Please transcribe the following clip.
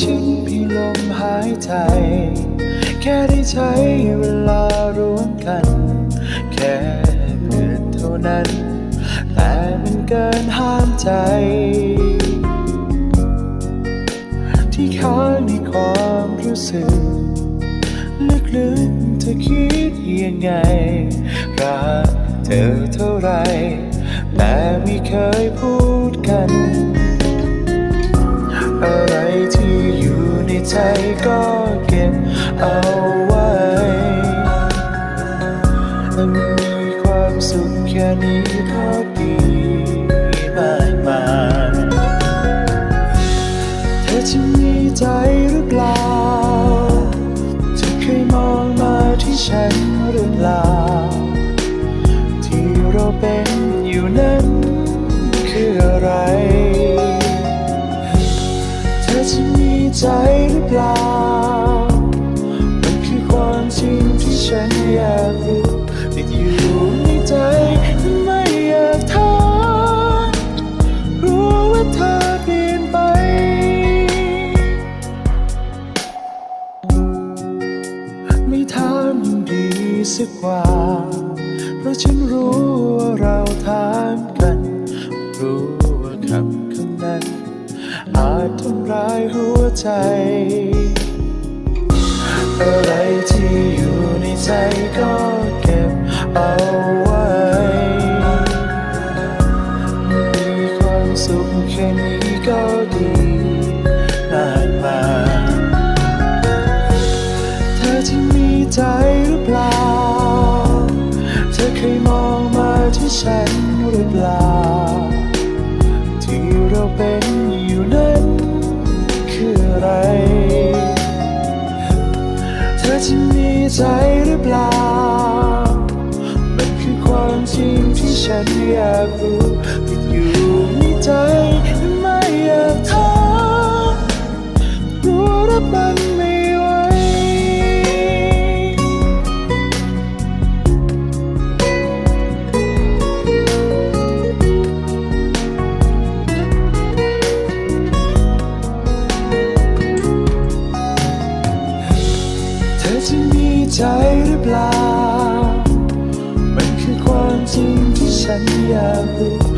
ฉันเพียงลมหายใจ แค่ได้ใช้เวลาร่วมกัน แค่เดือนเท่านั้น แต่มันเกินห้ามใจ ที่ค้างในความรู้สึก ลึกๆเธอคิดยังไง รักเธอเท่าไร แต่ไม่เคยพูดกัน ใจก็เก็บเอาไว้มันมีความสุขแค่นี้ก็ดีมากมายเธอจะมีใจหรือเปล่าเธอเคยมองมาที่ฉันหรือเปล่า ที่เราเป็นอยู่นั้นคืออะไร เธอจะมี ใจหรือเปล่า มันคือความจริงที่ฉันอยากรู้ติดอยู่ในใจไม่อยากถามรู้ว่าเธอเปลี่ยนไป ไม่ถามยังดีสักกว่า เพราะฉันรู้ว่าเราถา ใจ อะไรที่อยู่ในใจก็เก็บเอาไว้ มีความสุขแค่นี้ก็ดีมากมาเธอที่มีใจหรือเปล่า เธอเคยมองมาที่ฉันหรือเปล่า ที่เราเป็น จะมีใจหรือเปล่า มันคือความจริงที่ฉันอยากรู้มันอยู่ในใจไม่อยากถามรู้รับมัน ฉันอยากรู้ติดอยู่ในใจ